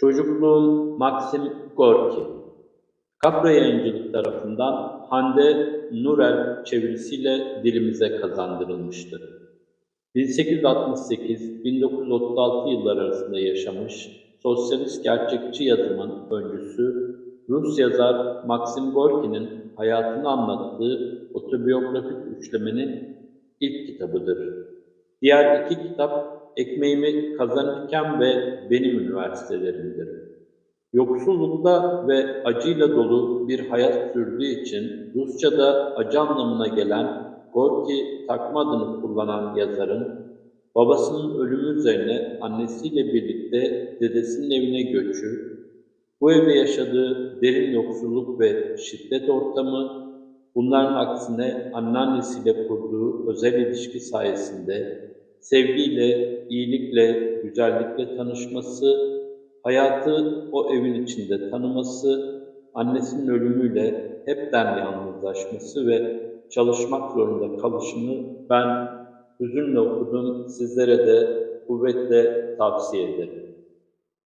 Çocukluğum Maxim Gorki. Kapra Yayıncılık tarafından Hande Nurel çevirisiyle dilimize kazandırılmıştır. 1868-1936 yılları arasında yaşamış, sosyalist gerçekçi yazımın öncüsü, Rus yazar Maxim Gorki'nin hayatını anlattığı otobiyografik üçlemenin ilk kitabıdır. Diğer iki kitap ekmeğimi kazanırken ve benim üniversitelerimdir. Yoksullukta ve acıyla dolu bir hayat sürdüğü için Rusça'da acı anlamına gelen Gorki takma adını kullanan yazarın babasının ölümü üzerine annesiyle birlikte dedesinin evine göçü, bu evde yaşadığı derin yoksulluk ve şiddet ortamı, bunların aksine anneannesiyle kurduğu özel ilişki sayesinde sevgiyle, iyilikle, güzellikle tanışması, hayatı o evin içinde tanıması, annesinin ölümüyle hepten yalnızlaşması ve çalışmak zorunda kalışını ben hüzünle okudum, sizlere de kuvvetle tavsiye ederim.